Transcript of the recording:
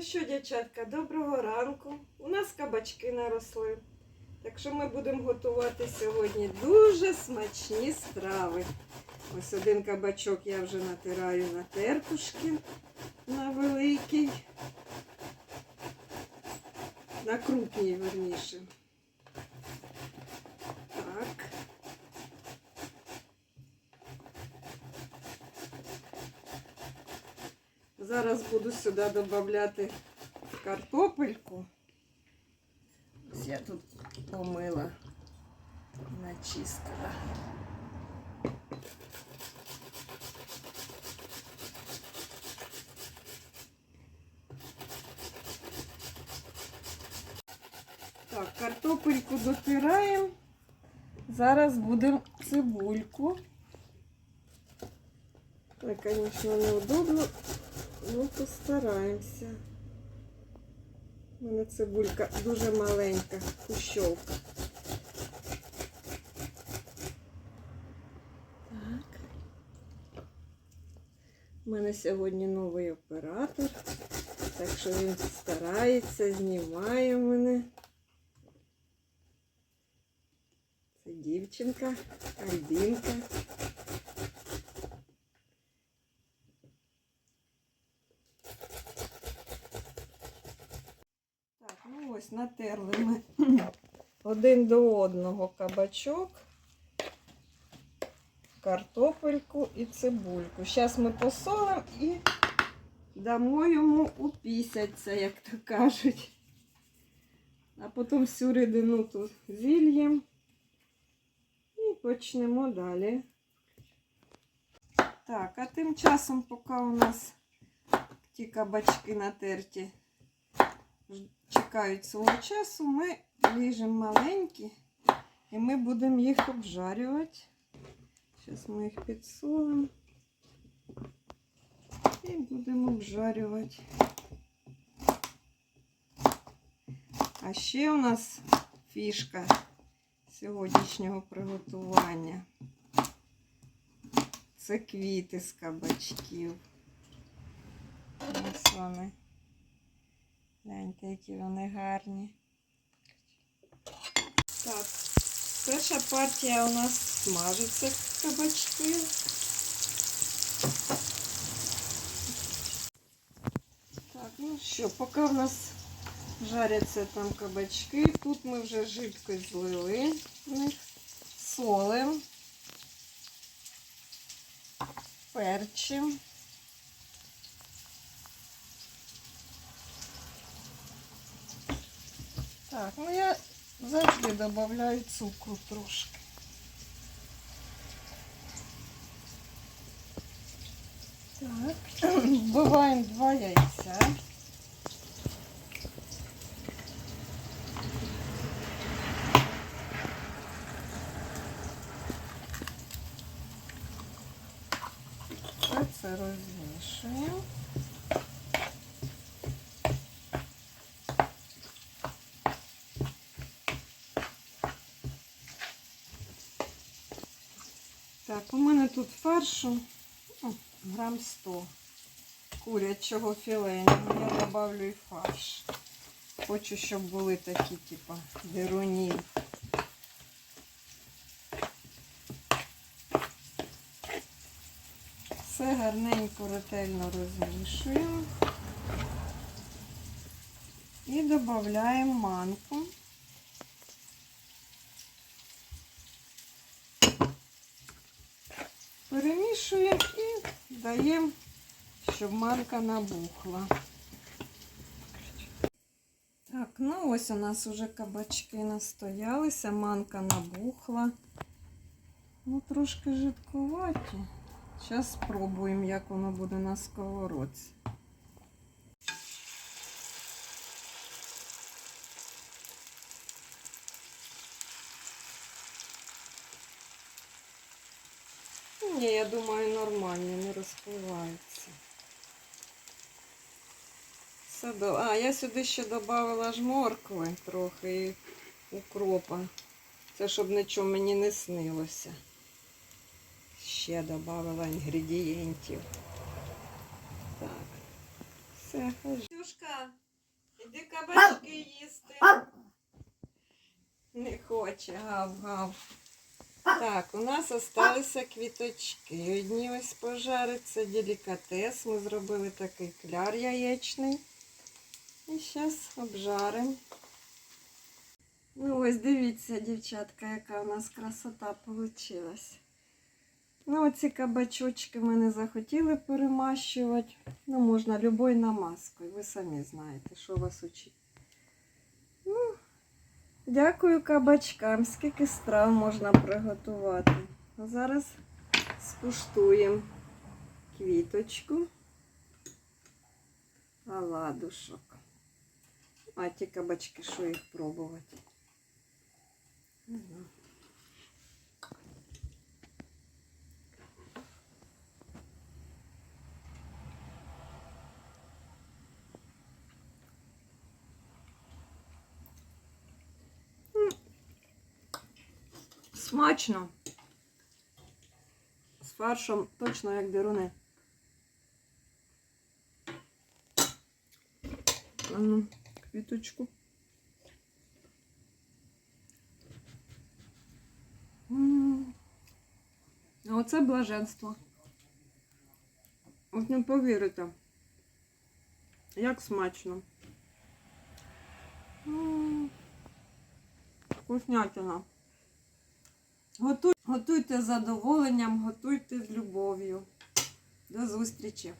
Ну що, дівчатка, доброго ранку. У нас кабачки наросли. Так що ми будемо готувати сьогодні дуже смачні страви. Ось один кабачок я вже натираю на терпушки на великий. На крупній, верніше. Зараз буду сюди додати картопельку. Ось я тут помила, начистила. Так, картопельку дотираємо. Зараз будемо цибульку. Так, звісно, неудобно. Ну, постараємося. У мене цибулька дуже маленька, кущовка. Так. У мене сьогодні новий оператор, так що він старається, знімає мене. Це дівчинка, Альбінка. Так, ну ось натерли ми один до одного кабачок, картопельку і цибульку. Зараз ми посолимо і дамо йому упісяться, як то кажуть. А потім всю рідину тут зільємо і почнемо далі. Так, а тим часом, поки у нас ті кабачки натерті чекають свого часу, ми ріжемо маленькі і ми будемо їх обжарювати. Зараз ми їх підсолимо і будемо обжарювати. А ще у нас фішка сьогоднішнього приготування. Це квіти з кабачків. Ось вони. Гляньте, які вони гарні. Так, перша партія у нас смажиться кабачків. Так, ну що, поки в нас жаряться там кабачки, тут ми вже жидкость злили в них, солим, перчим. Так, ну я завжди додаю цукру трошки. Так, вбиваємо два яйця. Це розмішуємо. Так, у мене тут фаршу грам 100 курячого філеного. Я добавлю і фарш. Хочу, щоб були такі, типа, деруні. Все гарненько, ретельно розмішуємо. І додаємо манку. Перемішуємо і даємо, щоб манка набухла. Так, ну ось у нас уже кабачки настоялися, манка набухла. Ну, трошки жидкуваті. Зараз спробуємо, як воно буде на сковородці. Ні, я думаю, нормально, не розпливається. Все до... А, я сюди ще додавала ж моркви трохи і укропа. Це щоб нічого мені не снилося. Ще додавала інгредієнтів. Так. Все, хожу. Ксюшка, іди кабачки їсти. Не хоче, гав-гав. Так, у нас залишилися квіточки. Одні ось пожарить, це делікатес. Ми зробили такий кляр яєчний. І зараз обжаримо. Ну ось дивіться, дівчатка, яка у нас красота вийшла. Ну, оці кабачочки ми не захотіли перемащувати. Ну, можна любою намазкою. Ви самі знаєте, що вас учить. Дякую кабачкам. Скільки страв можна приготувати. Зараз скуштуємо квіточку. Оладушок. А ті кабачки, що їх пробувати. Не знаю. Смачно. З фаршем точно як деруни. А ну, квіточку. А оце блаженство. От не повірите. Як смачно. Вкуснятина. Готуй, готуйте з задоволенням, готуйте з любов'ю. До зустрічі!